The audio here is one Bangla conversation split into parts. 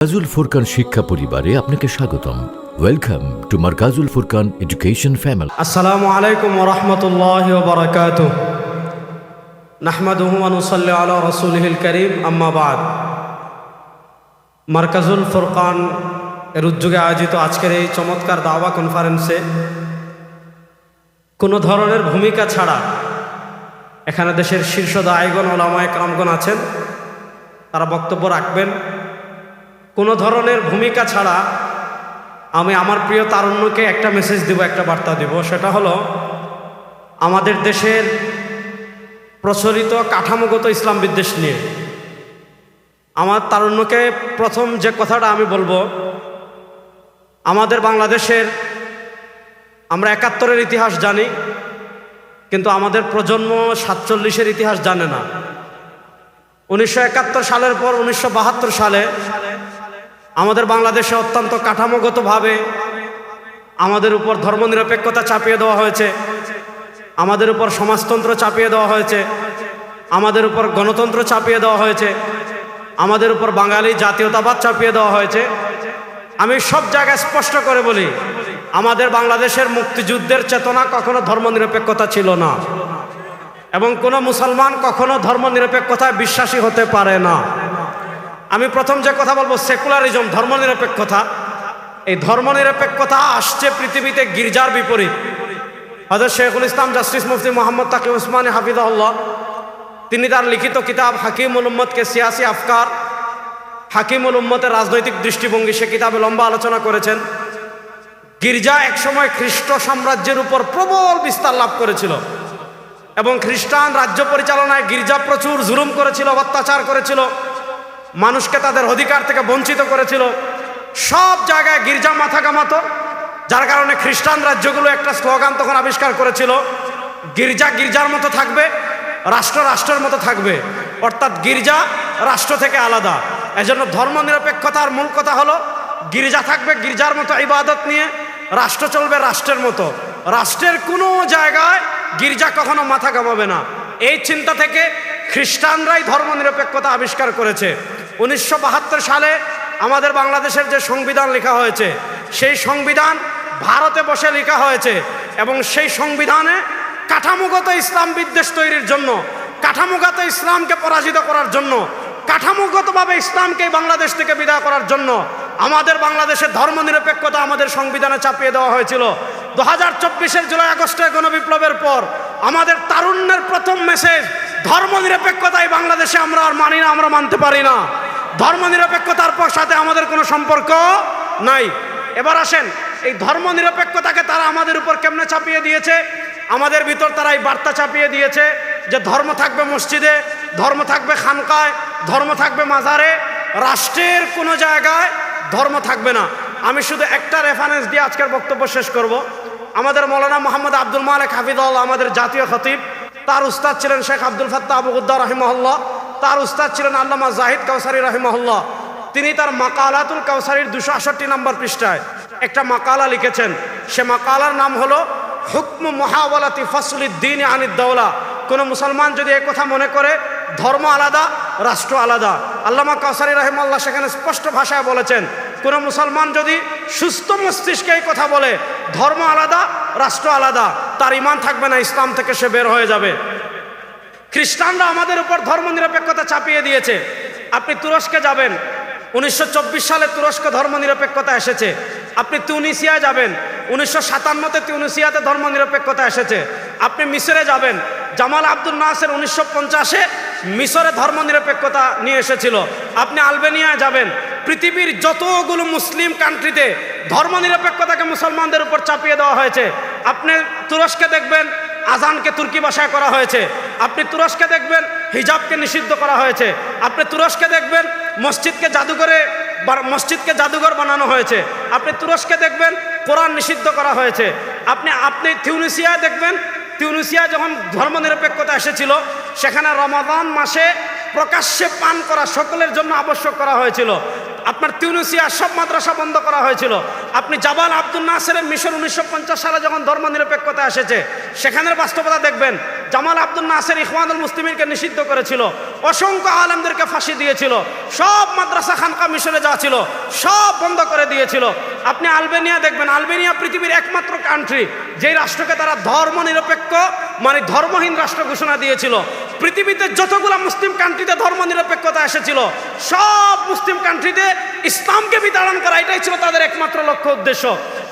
মার্কাজুল ফুরকান শিক্ষা পরিবারে আপনাকে স্বাগতম। Welcome to Markazul Furqan education family আসসালামু আলাইকুম ওরহমতুল্লাহ বরকাত নাহমাদুহু অনুসল্লি আলা রসুলহিল করিম আম্মাবাদ মার্কাজুল ফুরকান এর উদ্যোগে আয়োজিত আজকের এই চমৎকার দাওয়া কনফারেন্সে কোনো ধরনের ভূমিকা ছাড়া এখানে দেশের শীর্ষ দায়গণ, ওলামায় কামগণ আছেন। তারা বক্তব্য রাখবেন। কোনো ধরনের ভূমিকা ছাড়া আমি আমার প্রিয় তারুণ্যকে একটা মেসেজ দিব, একটা বার্তা দিব। সেটা হলো, আমাদের দেশের প্রচলিত কাঠামোগত ইসলাম বিদ্বেষ নিয়ে। আমার তারুণ্যকে প্রথম যে কথাটা আমি বলব, আমাদের বাংলাদেশের, আমরা একাত্তরের ইতিহাস জানি, কিন্তু আমাদের প্রজন্ম সাতচল্লিশের ইতিহাস জানে না। উনিশশো একাত্তর সালের পর উনিশশো বাহাত্তর সালে আমাদের বাংলাদেশে অত্যন্ত কাঠামোগতভাবে আমাদের উপর ধর্মনিরপেক্ষতা চাপিয়ে দেওয়া হয়েছে। আমাদের উপর সমাজতন্ত্র চাপিয়ে দেওয়া হয়েছে। আমাদের উপর গণতন্ত্র চাপিয়ে দেওয়া হয়েছে। আমাদের উপর বাঙালি জাতীয়তাবাদ চাপিয়ে দেওয়া হয়েছে। আমি সব জায়গায় স্পষ্ট করে বলি, আমাদের বাংলাদেশের মুক্তিযুদ্ধের চেতনা কখনো ধর্মনিরপেক্ষতা ছিল না। এবং কোনো মুসলমান কখনো ধর্মনিরপেক্ষতায় বিশ্বাসী হতে পারে না। আমি প্রথম যে কথা বলব সেকুলারিজম ধর্মনিরপেক্ষতা। এই ধর্মনিরপেক্ষতা আসছে পৃথিবীতে গির্জার বিপরীত। হজরত শেখুল ইসলাম জাস্টিস মুফতি মোহাম্মদ তাকি উসমান হাফিজাল্লাহ তিনি তার লিখিত কিতাব হাকিমুল উম্মদকে সিয়াসি আফকার, হাকিমুল উম্মতের রাজনৈতিক দৃষ্টিভঙ্গি সে কিতাবে লম্বা আলোচনা করেছেন। গির্জা একসময় খ্রিস্ট সাম্রাজ্যের উপর প্রবল বিস্তার লাভ করেছিল এবং খ্রিস্টান রাজ্য পরিচালনায় গির্জা প্রচুর জুলুম করেছিল, অত্যাচার করেছিল। মানুষকে তাদের অধিকার থেকে বঞ্চিত করেছিল। সব জায়গায় গির্জা মাথা কামাতো যার কারণে খ্রিস্টান রাজ্যগুলো একটা স্লোগান তখন আবিষ্কার করেছিল, গির্জা গির্জার মতো থাকবে, রাষ্ট্র রাষ্ট্রের মতো থাকবে। অর্থাৎ গির্জা রাষ্ট্র থেকে আলাদা। এজন্য ধর্ম নিরপেক্ষতার মূল কথা হলো, গির্জা থাকবে গির্জার মতো ইবাদত নিয়ে, রাষ্ট্র চলবে রাষ্ট্রের মতো। রাষ্ট্রের কোনো জায়গায় গির্জা কখনো মাথা কামাবে না। এই চিন্তা থেকে খ্রিস্টানরাই ধর্মনিরপেক্ষতা আবিষ্কার করেছে। উনিশশো বাহাত্তর সালে আমাদের বাংলাদেশের যে সংবিধান লেখা হয়েছে, সেই সংবিধান ভারতে বসে লেখা হয়েছে এবং সেই সংবিধানে কাঠামোগত ইসলাম বিদ্বেষ তৈরির জন্য, কাঠামোগত ইসলামকে পরাজিত করার জন্য, কাঠামোগতভাবে ইসলামকে বাংলাদেশ থেকে বিদায় করার জন্য আমাদের বাংলাদেশের ধর্মনিরপেক্ষতা আমাদের সংবিধানে চাপিয়ে দেওয়া হয়েছিল। দু হাজার চব্বিশের জুলাই আগস্টের গণবিপ্লবের পর আমাদের তারুণ্যের প্রথম মেসেজ ধর্মনিরপেক্ষতায় বাংলাদেশে আমরা আর মানি না, আমরা মানতে পারি না। ধর্মনিরপেক্ষতার সাথে আমাদের কোনো সম্পর্ক নাই। এবার আসেন, এই ধর্মনিরপেক্ষতাকে তারা আমাদের উপর কেমনে চাপিয়ে দিয়েছে? আমাদের ভিতর তারা এই বার্তা চাপিয়ে দিয়েছে যে ধর্ম থাকবে মসজিদে, ধর্ম থাকবে খানকায়, ধর্ম থাকবে মাজারে, রাষ্ট্রের কোনো জায়গায় ধর্ম থাকবে না। আমি শুধু একটা রেফারেন্স দিয়ে আজকের বক্তব্য শেষ করব। আমাদের মৌলানা মোহাম্মদ আব্দুল মালিক হাফিদুল্লাহ আমাদের জাতীয় খতিব, তার উস্তাদ ছিলেন Sheikh Abdul Fattah Abu Ghuddah রহিমহল্লা তার উস্তাদ ছিলেন আল্লামা জাহিদ কাউসারি রহিমহল্লা তিনি তার মাকালাতুল কাউসারির দুশো আষট্টি নম্বর পৃষ্ঠায় একটা মাকালা লিখেছেন। সে মাকালার নাম হলো, হুকম মহাওয়ালাতি ফসলুদ্দিন আনিদ্দৌলা কোনো মুসলমান যদি কথা মনে করে, ধর্ম আলাদা, রাষ্ট্র আলাদা। আল্লামা কাউসারি রহিমাল্লাহ সেখানে স্পষ্ট ভাষায় বলেছেন, কোনো মুসলমান যদি সুস্থ মস্তিষ্কে এই কথা বলে, ধর্ম আলাদা, রাষ্ট্র আলাদা, তার ইমান থাকবে না, ইসলাম থেকে সে বের হয়ে যাবে। খ্রিস্টানরা আমাদের উপর ধর্ম নিরপেক্ষতা চাপিয়ে দিয়েছে। আপনি তুরস্কে যাবেন। উনিশশো চব্বিশ সালে তুরস্ক ধর্ম নিরপেক্ষতা এসেছে। আপনি তিউনিসিয়ায় যাবেন। উনিশশো সাতান্নতে তিউনিসিয়াতে ধর্ম নিরপেক্ষতা এসেছে। আপনি মিশরে যাবেন। জামাল আব্দুল নাসের উনিশশো পঞ্চাশে মিশরে ধর্ম নিরপেক্ষতা নিয়ে এসেছিল। আপনি আলবেনিয়ায় যাবেন। পৃথিবীর যতগুলো মুসলিম কান্ট্রিতে ধর্ম নিরপেক্ষতাকে মুসলমানদের উপর চাপিয়ে দেওয়া হয়েছে। আপনি তুরস্কে দেখবেন। আজানকে তুর্কি ভাষায় করা হয়েছে। আপনি তুরস্কে দেখবেন, হিজাবকে নিষিদ্ধ করা হয়েছে। আপনি তুরস্কে দেখবেন, মসজিদকে জাদুঘরে মসজিদকে জাদুঘর বানানো হয়েছে। আপনি তুরস্কে দেখবেন, কোরআন নিষিদ্ধ করা হয়েছে। আপনি আপনি তিউনিসিয়ায় দেখবেন তিউনিসিয়া যখন ধর্মনিরপেক্ষতা এসেছিল, সেখানে রমাদান মাসে প্রকাশ্যে পান করা সকলের জন্য আবশ্যক করা হয়েছিল। আপনার তিউনিসিয়া সব মাদ্রাসা বন্ধ করা হয়েছিল। আপনি জাবাল আব্দুল নাসেরের মিশন উনিশশো পঞ্চাশ সালে যখন ধর্ম নিরপেক্ষতা এসেছে, সেখানের বাস্তবতা দেখবেন, জামাল আব্দুল নাসের ইখওয়ানুল মুসলিমিনকে নিষিদ্ধ করেছিল, অসংখ্য আলেমদেরকে ফাঁসি দিয়েছিল, সব মাদ্রাসা খানকা মিশনে যা ছিল সব বন্ধ করে দিয়েছিল। আপনি আলবেনিয়া দেখবেন, আলবেনিয়া পৃথিবীর একমাত্র কান্ট্রি যেই রাষ্ট্রকে তারা ধর্ম নিরপেক্ষ মানে ধর্মহীন রাষ্ট্র ঘোষণা দিয়েছিল। পৃথিবীতে যতগুলো মুসলিম কান্ট্রিতে ধর্ম নিরপেক্ষতা এসেছিল, সব মুসলিম কান্ট্রিতে ইসলামকে বিতাড়ন করা, এটাই ছিল তাদের একমাত্র লক্ষ্য উদ্দেশ্য।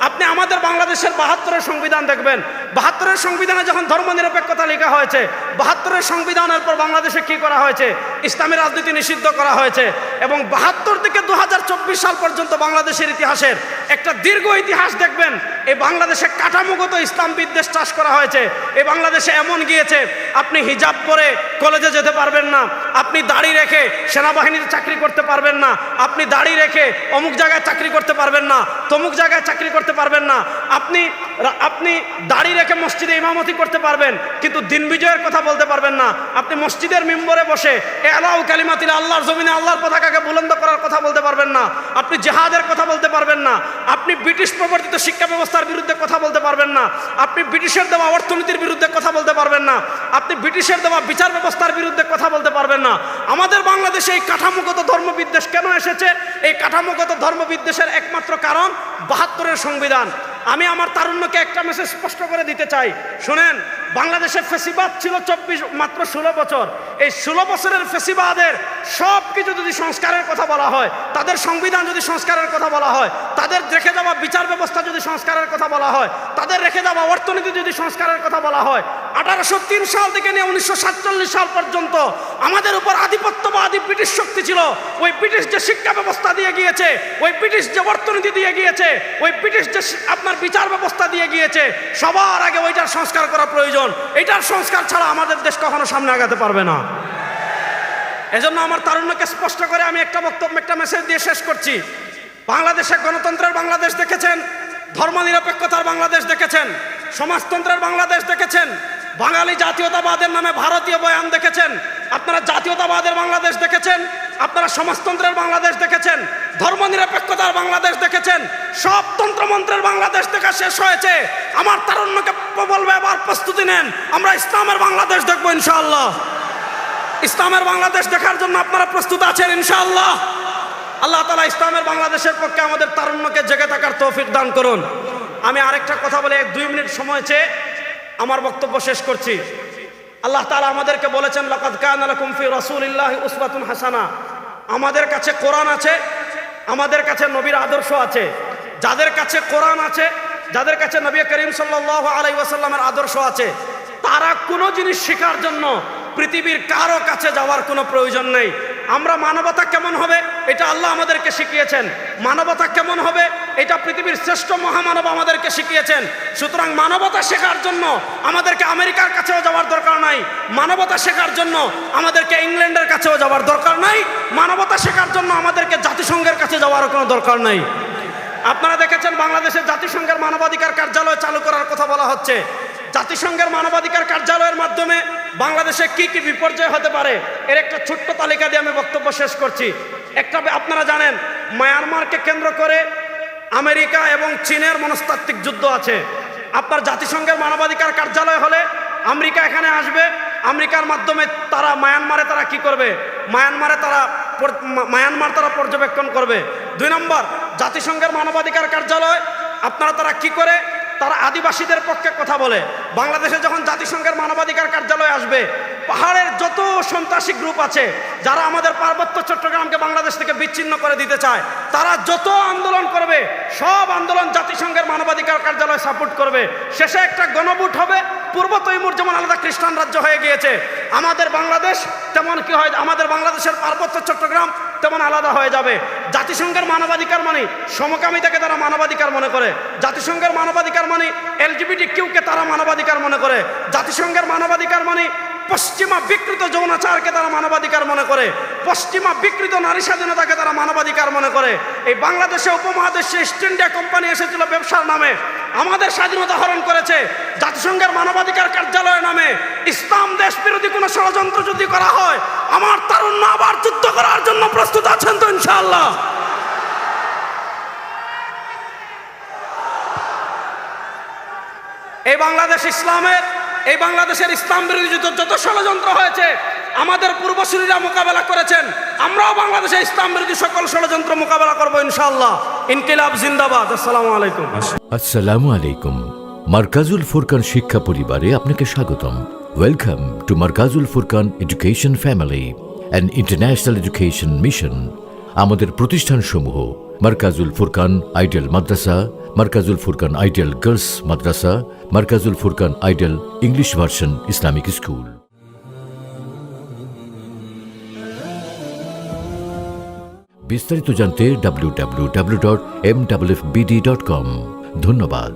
আপনি আমাদের বাংলাদেশের বাহাত্তরের সংবিধান দেখবেন। বাহাত্তরের সংবিধানে যখন ধর্ম নিরপেক্ষতা লেখা হয়েছে, বাহাত্তরের সংবিধানের পর বাংলাদেশে কি করা হয়েছে? ইসলামী রাজনীতি নিষিদ্ধ করা হয়েছে এবং বাহাত্তর থেকে দু হাজার চব্বিশ সাল পর্যন্ত বাংলাদেশের ইতিহাসের একটা দীর্ঘ ইতিহাস দেখবেন এই বাংলাদেশে কাঠামোগত ইসলাম বিদ্বেষ চাষ করা হয়েছে। এ বাংলাদেশে এমন গিয়েছে, আপনি হিজাব পরে কলেজে যেতে পারবেন না, আপনি দাড়ি রেখে সেনাবাহিনীতে চাকরি করতে পারবেন না, আপনি দাড়ি রেখে অমুক জায়গায় চাকরি করতে পারবেন না, তমুক জায়গায় চাকরি করতে পারবেন না, আপনি আপনি দাড়ি রেখে মসজিদে ইমামতি করতে পারবেন, কিন্তু দিন বিজয়ের কথা বলতে পারবেন না। আপনি মসজিদের মেম্বরে বসে এ কালিমাতিল আল্লাহর জমিনে আল্লাহর পতাকাকে বুলন্দ করার কথা বলতে পারবেন না। আপনি জেহাদের কথা বলতে পারবেন না। আপনি ব্রিটিশ প্রবর্তিত শিক্ষা ব্যবস্থার বিরুদ্ধে কথা বলতে পারবেন না। আপনি ব্রিটিশের দেওয়া অর্থনীতির বিরুদ্ধে কথা বলতে পারবেন না। আপনি ব্রিটিশের দেওয়া বিচার ব্যবস্থার বিরুদ্ধে কথা বলতে পারবেন না। আমাদের বাংলাদেশে এই কাঠামোগত ধর্মবিদ্বেষ কেন এসেছে? এই কাঠামোগত ধর্মবিদ্বেষের একমাত্র কারণ বাহাত্তরের সংবিধান। আমি আমার তারুণ্যকে একটা মেসেজ স্পষ্ট করে দিতে চাই। শোনেন বাংলাদেশের ফেসিবাদ ছিল চব্বিশ, মাত্র ষোলো বছর। এই ষোলো বছরের ফেসিবাদের সব কিছু যদি সংস্কারের কথা বলা হয়, তাদের সংবিধান যদি সংস্কারের কথা বলা হয়, তাদের রেখে যাওয়া বিচার ব্যবস্থা যদি সংস্কারের কথা বলা হয়, তাদের রেখে যাওয়া অর্থনীতি যদি সংস্কারের কথা বলা হয় আঠারোশো তিন সাল থেকে নিয়ে উনিশশো সাতচল্লিশ সাল পর্যন্ত আমাদের উপর আধিপত্যবাদী ব্রিটিশ শক্তি ছিল। ওই ব্রিটিশ যে শিক্ষা ব্যবস্থা দিয়ে গিয়েছে, ওই ব্রিটিশ যে অর্থনীতি দিয়ে গিয়েছে, ওই ব্রিটিশ যে আপনার বিচার ব্যবস্থা দিয়ে গিয়েছে, সবার আগে ওইটার সংস্কার করা প্রয়োজন। এইটার সংস্কার ছাড়া আমাদের দেশ কখনো সামনে আগাতে পারবে না। এজন্য আমার তারুণ্যকে স্পষ্ট করে আমি একটা বক্তব্য, একটা মেসেজ দিয়ে শেষ করছি। বাংলাদেশে গণতন্ত্রের বাংলাদেশ দেখেছেন, ধর্মনিরপেক্ষতার বাংলাদেশ দেখেছেন, সমাজতন্ত্রের বাংলাদেশ দেখেছেন বাঙালি জাতীয়তাবাদের নামে ভারতীয় বয়ান দেখেছেন? আপনারা জাতীয়তাবাদের বাংলাদেশ দেখেছেন? আপনারা সমাজতন্ত্রের বাংলাদেশ দেখেছেন? ধর্মনিরপেক্ষতার বাংলাদেশ দেখেছেন? সব তন্ত্রমন্ত্রের বাংলাদেশ দেখা শেষ হয়েছে। আমার তারুণ্যকে বলবে এবার প্রস্তুতি নেন। আমরা ইসলামের বাংলাদেশ দেখব ইনশাআল্লাহ। ইসলামের বাংলাদেশ দেখার জন্য আপনারা প্রস্তুত আছেন ইনশাআল্লাহ। আল্লাহ তালা ইসলামের বাংলাদেশের পক্ষে আমাদের তারুণ্যকে জেগে থাকার তৌফিক দান করুন। আমি আরেকটা কথা বলে, এক দুই মিনিট সময় চেয়ে আমার বক্তব্য শেষ করছি। আল্লাহ তালা আমাদেরকে বলেছেন, লাকাদ কানা লাকুম ফি রাসূলিল্লাহি উসওয়াতুন হাসানা। আমাদের কাছে কোরআন আছে, আমাদের কাছে নবীর আদর্শ আছে। যাদের কাছে কোরআন আছে, যাদের কাছে নবী করিম সাল্লাল্লাহু আলাইহি ওয়াসাল্লামের আদর্শ আছে, তারা কোনো জিনিস শেখার জন্য পৃথিবীর কারও কাছে যাওয়ার কোনো প্রয়োজন নেই। আমরা মানবতা কেমন হবে? এটা আল্লাহ আমাদেরকে শিখিয়েছেন। মানবতা কেমন হবে? পৃথিবীর শ্রেষ্ঠ মহামানব আমাদেরকে শিখিয়েছেন। সুতরাং মানবতা শেখার জন্য আমাদেরকে আমেরিকার কাছেও যাওয়ার দরকার নাই। মানবতা শেখার জন্য আমাদেরকে ইংল্যান্ডের কাছেও যাওয়ার দরকার নাই। মানবতা শেখার জন্য আমাদেরকে জাতিসংঘের কাছে যাওয়ারও কোনো দরকার নাই। আপনারা দেখেছেন বাংলাদেশের জাতিসংঘের মানবাধিকার কার্যালয় চালু করার কথা বলা হচ্ছে। জাতিসংঘের মানবাধিকার কার্যালয়ের মাধ্যমে বাংলাদেশে কি কি বিপর্যয় হতে পারে, এর একটা ছোট্ট তালিকা দিয়ে আমি বক্তব্য শেষ করছি। একটা আপনারা জানেন, মায়ানমারকে কেন্দ্র করে আমেরিকা এবং চীনের মনস্তাত্ত্বিক যুদ্ধ আছে। আপনার জাতিসংঘের মানবাধিকার কার্যালয় হলে আমেরিকা এখানে আসবে। আমেরিকার মাধ্যমে তারা মায়ানমারে তারা কি করবে? মায়ানমারে তারা মায়ানমার তারা পর্যবেক্ষণ করবে। দুই নম্বর, জাতিসংঘের মানবাধিকার কার্যালয়, আপনারা তারা কি করে? তারা আদিবাসীদের পক্ষে কথা বলে। বাংলাদেশে যখন জাতিসংঘের মানবাধিকার কার্যালয় আসবে পাহাড়ের যত সন্ত্রাসী গ্রুপ আছে, যারা আমাদের পার্বত্য চট্টগ্রামকে বাংলাদেশ থেকে বিচ্ছিন্ন করে দিতে চায়, তারা যত আন্দোলন করবে, সব আন্দোলন জাতিসংঘের মানবাধিকার কার্যালয় সাপোর্ট করবে। শেষে একটা গণভোট হবে, পূর্ব তৈমুর যেমন আলাদা খ্রিস্টান রাজ্য হয়ে গিয়েছে, আমাদের বাংলাদেশ তেমন কি হয়, আমাদের বাংলাদেশের পার্বত্য চট্টগ্রাম তেমন আলাদা হয়ে যাবে। জাতিসংঘের মানবাধিকার মানে সমকামিতাকে তারা মানবাধিকার মনে করে, জাতিসংঘের মানবাধিকার মানে এলজিবিটি কিউকে তারা মানবাধিকার মনে করে, জাতিসংঘের মানবাধিকার মানে পশ্চিমা বিকৃত যৌনাচারকে তারা মানবাধিকার মনে করে, পশ্চিমা বিকৃত নারী স্বাধীনতাকে তারা মানবাধিকার মনে করে। এই বাংলাদেশে উপমহাদেশে ইস্ট ইন্ডিয়া কোম্পানি এসেছিল ব্যবসার নামে, আমাদের স্বাধীনতা হরণ করেছে, জাতিসংঘের মানবাধিকার কার্যালয়ের নামে। ইসলাম দেশ বিরোধী কোনো ষড়যন্ত্র যদি করা হয়, আমার তারুণ্য আবার যুদ্ধ করার জন্য প্রস্তুত আছেন তো ইনশাআল্লাহ। এই বাংলাদেশ ইসলামের এই বাংলাদেশের ইসলাম বিরোধী যুদ্ধ যত ষড়যন্ত্র হয়েছে, আমাদের পূর্বসূরীরা মোকাবেলা করেছেন। আমরাও বাংলাদেশে ইসলাম বিরোধী সকল ষড়যন্ত্র মোকাবেলা করব ইনশাআল্লাহ। ইনকিলাব জিন্দাবাদ। আসসালামু আলাইকুম। আসসালামু আলাইকুম। মার্কাজুল ফুরকান শিক্ষা পরিবারে আপনাকে স্বাগতম। Welcome to Markazul Furqan education family and international education mission আমাদের প্রতিষ্ঠানসমূহ মার্কাজুল ফুরকান আইডিয়াল মাদ্রাসা মার্কাজুল ফুরকান আইডিয়াল গার্লস মাদ্রাসা, Markazul Furqan ideal English version Islamic school. বিস্তারিত জানতে W W W dot M W dot com ধন্যবাদ।